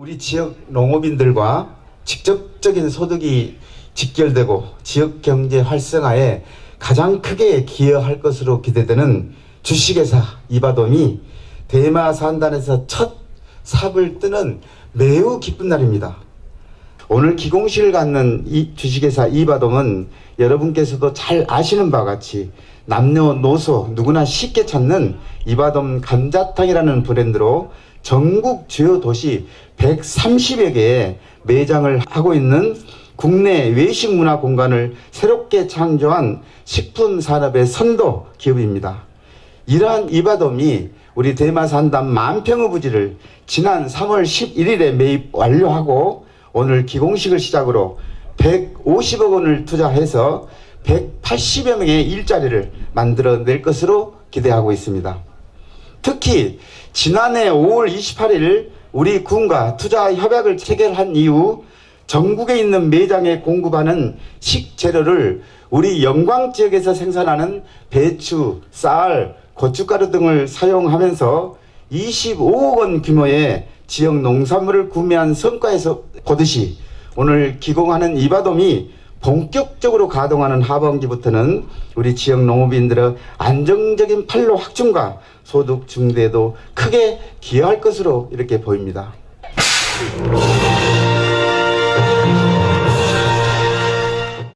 우리 지역 농업인들과 직접적인 소득이 직결되고 지역 경제 활성화에 가장 크게 기여할 것으로 기대되는 주식회사 이바돔이 대마 산단에서 첫 삽을 뜨는 매우 기쁜 날입니다. 오늘 기공식을 갖는 이 주식회사 이바돔은 여러분께서도 잘 아시는 바와 같이 남녀노소 누구나 쉽게 찾는 이바돔 감자탕이라는 브랜드로 전국 주요 도시 130여 개의 매장을 하고 있는 국내 외식 문화 공간을 새롭게 창조한 식품 산업의 선도 기업입니다. 이러한 이바돔이 우리 대마산담 만평의 부지를 지난 3월 11일에 매입 완료하고 오늘 기공식을 시작으로 150억 원을 투자해서 180여 명의 일자리를 만들어낼 것으로 기대하고 있습니다. 특히 지난해 5월 28일 우리 군과 투자 협약을 체결한 이후 전국에 있는 매장에 공급하는 식재료를 우리 영광 지역에서 생산하는 배추, 쌀, 고춧가루 등을 사용하면서 25억 원 규모의 지역 농산물을 구매한 성과에서 보듯이 오늘 기공하는 이바돔이 본격적으로 가동하는 하반기부터는 우리 지역 농업인들의 안정적인 판로 확충과 소득 증대에도 크게 기여할 것으로 이렇게 보입니다.